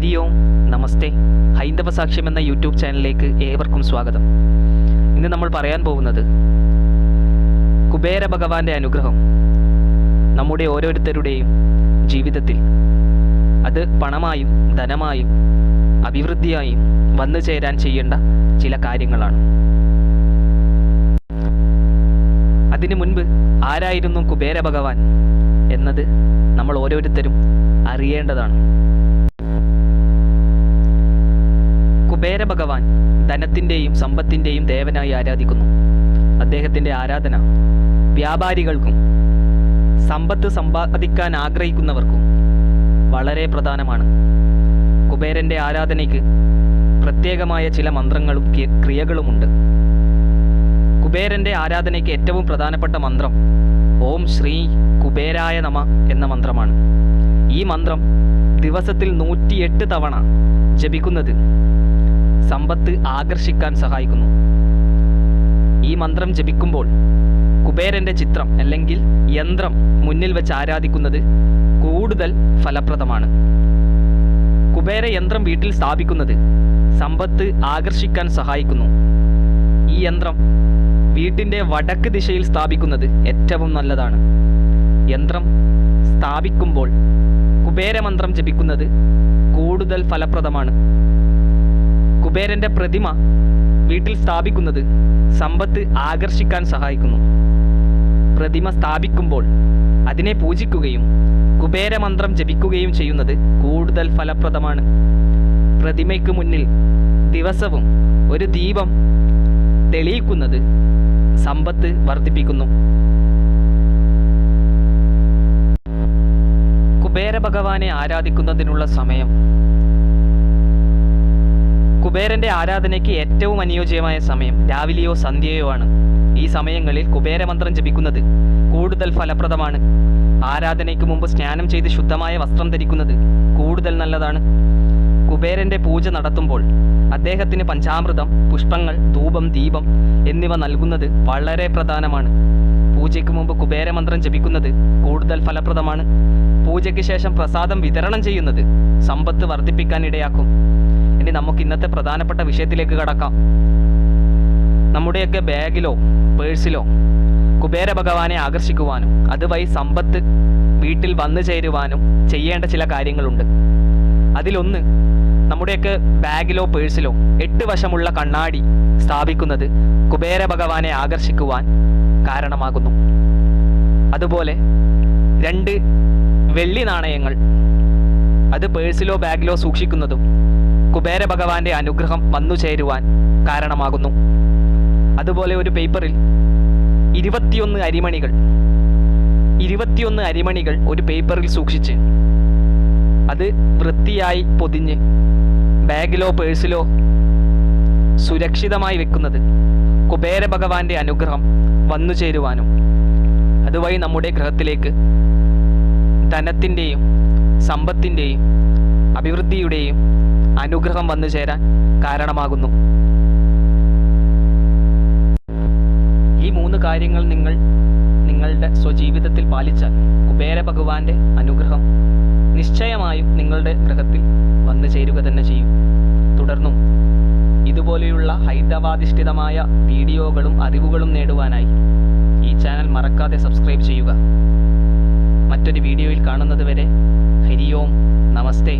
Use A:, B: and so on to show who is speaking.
A: ഹരി ഓം നമസ്തേ. ഹൈന്ദവ സാക്ഷ്യം എന്ന യൂട്യൂബ് ചാനലിലേക്ക് ഏവർക്കും സ്വാഗതം. ഇന്ന് നമ്മൾ പറയാൻ പോകുന്നത് കുബേര ഭഗവാന്റെ അനുഗ്രഹം നമ്മുടെ ഓരോരുത്തരുടെയും ജീവിതത്തിൽ. അത് പണമായും ധനമായും അഭിവൃദ്ധിയായും വന്നു ചേരാൻ ചെയ്യേണ്ട ചില കാര്യങ്ങളാണ്. അതിനു മുൻപ് ആരായിരുന്നു കുബേര ഭഗവാൻ എന്നത് നമ്മൾ ഓരോരുത്തരും അറിയേണ്ടതാണ് കുബേര ഭഗവാൻ ധനത്തിന്റെയും സമ്പത്തിന്റെയും ദേവനായി ആരാധിക്കുന്നു. അദ്ദേഹത്തിന്റെ ആരാധന വ്യാപാരികൾക്കും സമ്പത്ത് സമ്പാദിക്കാൻ ആഗ്രഹിക്കുന്നവർക്കും വളരെ പ്രധാനമാണ്. കുബേരന്റെ ആരാധനയ്ക്ക് പ്രത്യേകമായ ചില മന്ത്രങ്ങളും ക്രിയകളുമുണ്ട്. കുബേരന്റെ ആരാധനയ്ക്ക് ഏറ്റവും പ്രധാനപ്പെട്ട മന്ത്രം ഓം ശ്രീ കുബേരായ നമ എന്ന മന്ത്രമാണ്. ഈ മന്ത്രം ദിവസത്തിൽ നൂറ്റിയെട്ട് തവണ ജപിക്കുന്നത് സമ്പത്ത് ആകർഷിക്കാൻ സഹായിക്കുന്നു. ഈ മന്ത്രം ജപിക്കുമ്പോൾ കുബേരന്റെ ചിത്രം അല്ലെങ്കിൽ യന്ത്രം മുന്നിൽ വെച്ച് ആരാധിക്കുന്നത് കൂടുതൽ ഫലപ്രദമാണ്. കുബേര യന്ത്രം വീട്ടിൽ സ്ഥാപിക്കുന്നത് സമ്പത്ത് ആകർഷിക്കാൻ സഹായിക്കുന്നു. ഈ യന്ത്രം വീട്ടിന്റെ വടക്ക് ദിശയിൽ സ്ഥാപിക്കുന്നത് ഏറ്റവും നല്ലതാണ്. യന്ത്രം സ്ഥാപിക്കുമ്പോൾ കുബേരമന്ത്രം ജപിക്കുന്നത് കൂടുതൽ ഫലപ്രദമാണ്. കുബേരന്റെ പ്രതിമ വീട്ടിൽ സ്ഥാപിക്കുന്നത് സമ്പത്ത് ആകർഷിക്കാൻ സഹായിക്കുന്നു. പ്രതിമ സ്ഥാപിക്കുമ്പോൾ അതിനെ പൂജിക്കുകയും കുബേരമന്ത്രം ജപിക്കുകയും ചെയ്യുന്നത് കൂടുതൽ ഫലപ്രദമാണ്. പ്രതിമയ്ക്ക് മുന്നിൽ ദിവസവും ഒരു ദീപം തെളിയിക്കുന്നത് സമ്പത്ത് വർദ്ധിപ്പിക്കുന്നു. കുബേര ഭഗവാനെ ആരാധിക്കുന്നതിനുള്ള സമയം കുബേരന്റെ ആരാധനയ്ക്ക് ഏറ്റവും അനുയോജ്യമായ സമയം രാവിലെയോ സന്ധ്യയോ ആണ്. ഈ സമയങ്ങളിൽ കുബേരമന്ത്രം ജപിക്കുന്നത് കൂടുതൽ ഫലപ്രദമാണ്. ആരാധനയ്ക്ക് മുമ്പ് സ്നാനം ചെയ്ത് ശുദ്ധമായ വസ്ത്രം ധരിക്കുന്നത് കൂടുതൽ നല്ലതാണ്. കുബേരന്റെ പൂജ നടത്തുമ്പോൾ അദ്ദേഹത്തിന് പഞ്ചാമൃതം പുഷ്പങ്ങൾ ധൂപം ദീപം എന്നിവ നൽകുന്നത് വളരെ പ്രധാനമാണ്. പൂജയ്ക്ക് മുമ്പ് കുബേരമന്ത്രം ജപിക്കുന്നത് കൂടുതൽ ഫലപ്രദമാണ്. പൂജയ്ക്ക് ശേഷം പ്രസാദം വിതരണം ചെയ്യുന്നത് സമ്പത്ത് വർദ്ധിപ്പിക്കാൻ ഇടയാക്കും. ഇനി നമുക്ക് ഇന്നത്തെ പ്രധാനപ്പെട്ട വിഷയത്തിലേക്ക് കടക്കാം. നമ്മുടെയൊക്കെ ബാഗിലോ പേഴ്സിലോ കുബേര ഭഗവാനെ ആകർഷിക്കുവാനും അതുവഴി സമ്പത്ത് വീട്ടിൽ വന്നു ചേരുവാനും ചെയ്യേണ്ട ചില കാര്യങ്ങളുണ്ട്. അതിലൊന്ന് നമ്മുടെയൊക്കെ ബാഗിലോ പേഴ്സിലോ എട്ട് വശമുള്ള കണ്ണാടി സ്ഥാപിക്കുന്നത് കുബേര ഭഗവാനെ ആകർഷിക്കുവാൻ കാരണമാകുന്നു. അതുപോലെ രണ്ട് വെള്ളി നാണയങ്ങൾ അത് പേഴ്സിലോ ബാഗിലോ സൂക്ഷിക്കുന്നതും കുബേര ഭഗവാന്റെ അനുഗ്രഹം വന്നു ചേരുവാൻ കാരണമാകുന്നു. അതുപോലെ ഒരു പേപ്പറിൽ ഇരുപത്തിയൊന്ന് അരിമണികൾ ഇരുപത്തിയൊന്ന് അരിമണികൾ ഒരു പേപ്പറിൽ സൂക്ഷിച്ച് അത് വൃത്തിയായി പൊതിഞ്ഞ് ബാഗിലോ പേഴ്സിലോ സുരക്ഷിതമായി വെക്കുന്നത് കുബേര ഭഗവാന്റെ അനുഗ്രഹം വന്നു ചേരുവാനും അതുവഴി നമ്മുടെ ഗ്രഹത്തിലേക്ക് ധനത്തിന്റെയും സമ്പത്തിന്റെയും അഭിവൃദ്ധിയുടെയും അനുഗ്രഹം വന്നു ചേരാൻ കാരണമാകുന്നു. ഈ മൂന്ന് കാര്യങ്ങൾ നിങ്ങൾ നിങ്ങളുടെ സ്വജീവിതത്തിൽ പാലിച്ചാൽ കുബേര ഭഗവാന്റെ അനുഗ്രഹം നിശ്ചയമായും നിങ്ങളുടെ ഗ്രഹത്തിൽ വന്നു ചേരുക തന്നെ ചെയ്യും. തുടർന്നും ഇതുപോലെയുള്ള ഹൈന്ദവാധിഷ്ഠിതമായ വീഡിയോകളും അറിവുകളും നേടുവാനായി ഈ ചാനൽ മറക്കാതെ സബ്സ്ക്രൈബ് ചെയ്യുക. മറ്റൊരു വീഡിയോയിൽ കാണുന്നതുവരെ ഹരി ഓം നമസ്തേ.